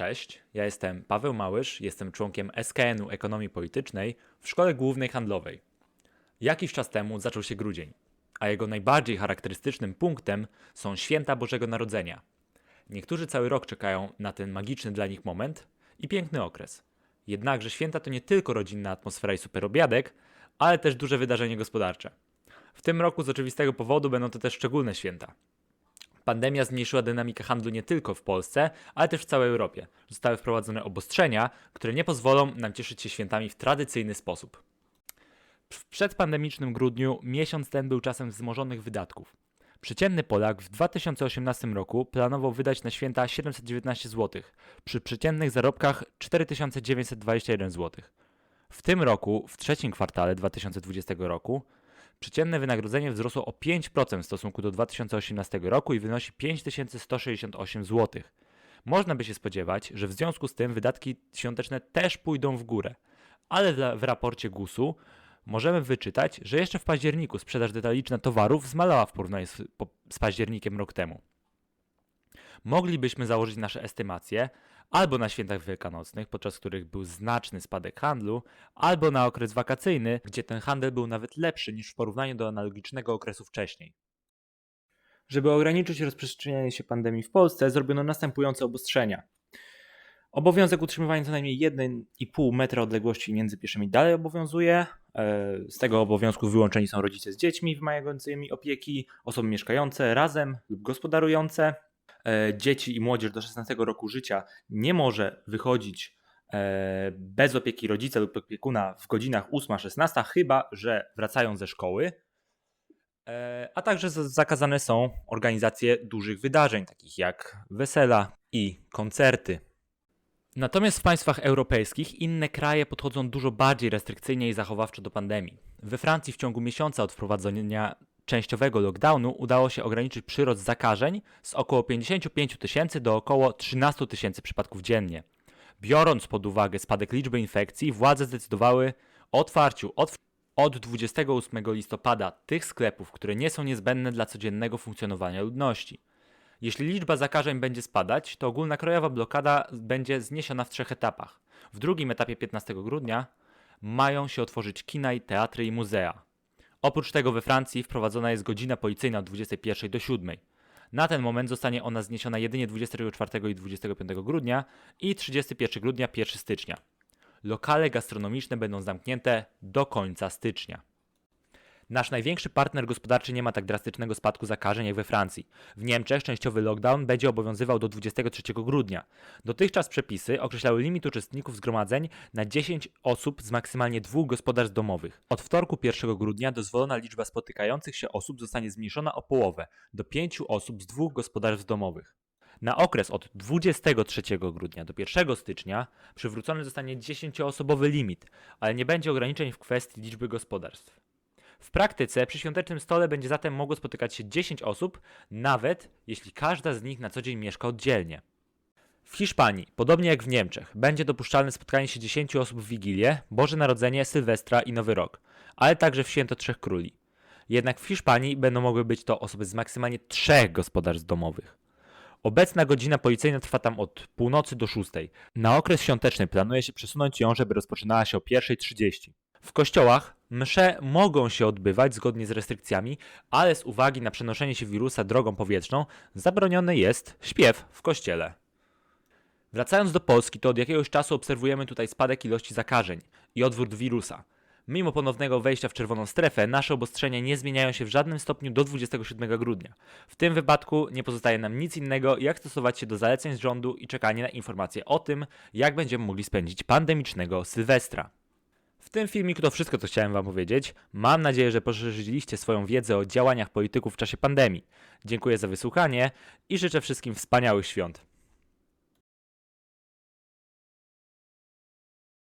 Cześć, ja jestem Paweł Małysz, jestem członkiem SKN-u Ekonomii Politycznej w Szkole Głównej Handlowej. Jakiś czas temu zaczął się grudzień, a jego najbardziej charakterystycznym punktem są święta Bożego Narodzenia. Niektórzy cały rok czekają na ten magiczny dla nich moment i piękny okres. Jednakże święta to nie tylko rodzinna atmosfera i superobiadek, ale też duże wydarzenie gospodarcze. W tym roku z oczywistego powodu będą to też szczególne święta. Pandemia zmniejszyła dynamikę handlu nie tylko w Polsce, ale też w całej Europie. Zostały wprowadzone obostrzenia, które nie pozwolą nam cieszyć się świętami w tradycyjny sposób. W przedpandemicznym grudniu miesiąc ten był czasem wzmożonych wydatków. Przeciętny Polak w 2018 roku planował wydać na święta 719 zł, przy przeciętnych zarobkach 4921 zł. W tym roku, w trzecim kwartale 2020 roku, Przeciętne wynagrodzenie wzrosło o 5% w stosunku do 2018 roku i wynosi 5168 zł. Można by się spodziewać, że w związku z tym wydatki świąteczne też pójdą w górę. Ale w raporcie GUS-u możemy wyczytać, że jeszcze w październiku sprzedaż detaliczna towarów zmalała w porównaniu z, z październikiem rok temu. Moglibyśmy założyć nasze estymacje, albo na świętach wielkanocnych, podczas których był znaczny spadek handlu, albo na okres wakacyjny, gdzie ten handel był nawet lepszy niż w porównaniu do analogicznego okresu wcześniej. Żeby ograniczyć rozprzestrzenianie się pandemii w Polsce, zrobiono następujące obostrzenia. Obowiązek utrzymywania co najmniej 1,5 metra odległości między pieszymi dalej obowiązuje. E, z tego obowiązku wyłączeni są rodzice z dziećmi wymagającymi opieki, osoby mieszkające razem lub gospodarujące. E, dzieci i młodzież do 16 roku życia nie może wychodzić e, bez opieki rodzica lub opiekuna w godzinach 8-16, chyba że wracają ze szkoły. E, a także zakazane są organizacje dużych wydarzeń, takich jak wesela i koncerty. Natomiast w państwach europejskich inne kraje podchodzą dużo bardziej restrykcyjnie i zachowawczo do pandemii. We Francji w ciągu miesiąca od wprowadzenia częściowego lockdownu udało się ograniczyć przyrost zakażeń z około 55 tysięcy do około 13 tysięcy przypadków dziennie. Biorąc pod uwagę spadek liczby infekcji, władze zdecydowały o otwarciu od, od 28 listopada tych sklepów, które nie są niezbędne dla codziennego funkcjonowania ludności. Jeśli liczba zakażeń będzie spadać, to ogólna krajowa blokada będzie zniesiona w trzech etapach. W drugim etapie 15 grudnia mają się otworzyć kina i teatry i muzea. Oprócz tego we Francji wprowadzona jest godzina policyjna od 21 do 7. Na ten moment zostanie ona zniesiona jedynie 24 i 25 grudnia i 31 grudnia 1 stycznia. Lokale gastronomiczne będą zamknięte do końca stycznia. Nasz największy partner gospodarczy nie ma tak drastycznego spadku zakażeń jak we Francji. W Niemczech częściowy lockdown będzie obowiązywał do 23 grudnia. Dotychczas przepisy określały limit uczestników zgromadzeń na 10 osób z maksymalnie dwóch gospodarstw domowych. Od wtorku 1 grudnia dozwolona liczba spotykających się osób zostanie zmniejszona o połowę do 5 osób z dwóch gospodarstw domowych. Na okres od 23 grudnia do 1 stycznia przywrócony zostanie 10-osobowy limit, ale nie będzie ograniczeń w kwestii liczby gospodarstw. W praktyce przy świątecznym stole będzie zatem mogło spotykać się 10 osób, nawet jeśli każda z nich na co dzień mieszka oddzielnie. W Hiszpanii, podobnie jak w Niemczech, będzie dopuszczalne spotkanie się 10 osób w Wigilię, Boże Narodzenie, Sylwestra i Nowy Rok, ale także w Święto Trzech Króli. Jednak w Hiszpanii będą mogły być to osoby z maksymalnie trzech gospodarstw domowych. Obecna godzina policyjna trwa tam od północy do 6. Na okres świąteczny planuje się przesunąć ją, żeby rozpoczynała się o 1.30. W kościołach msze mogą się odbywać zgodnie z restrykcjami, ale z uwagi na przenoszenie się wirusa drogą powietrzną zabroniony jest śpiew w kościele. Wracając do Polski, to od jakiegoś czasu obserwujemy tutaj spadek ilości zakażeń i odwrót wirusa. Mimo ponownego wejścia w czerwoną strefę, nasze obostrzenia nie zmieniają się w żadnym stopniu do 27 grudnia. W tym wypadku nie pozostaje nam nic innego, jak stosować się do zaleceń z rządu i czekanie na informacje o tym, jak będziemy mogli spędzić pandemicznego Sylwestra. W tym filmiku to wszystko, co chciałem Wam powiedzieć. Mam nadzieję, że poszerzyliście swoją wiedzę o działaniach polityków w czasie pandemii. Dziękuję za wysłuchanie i życzę wszystkim wspaniałych świąt.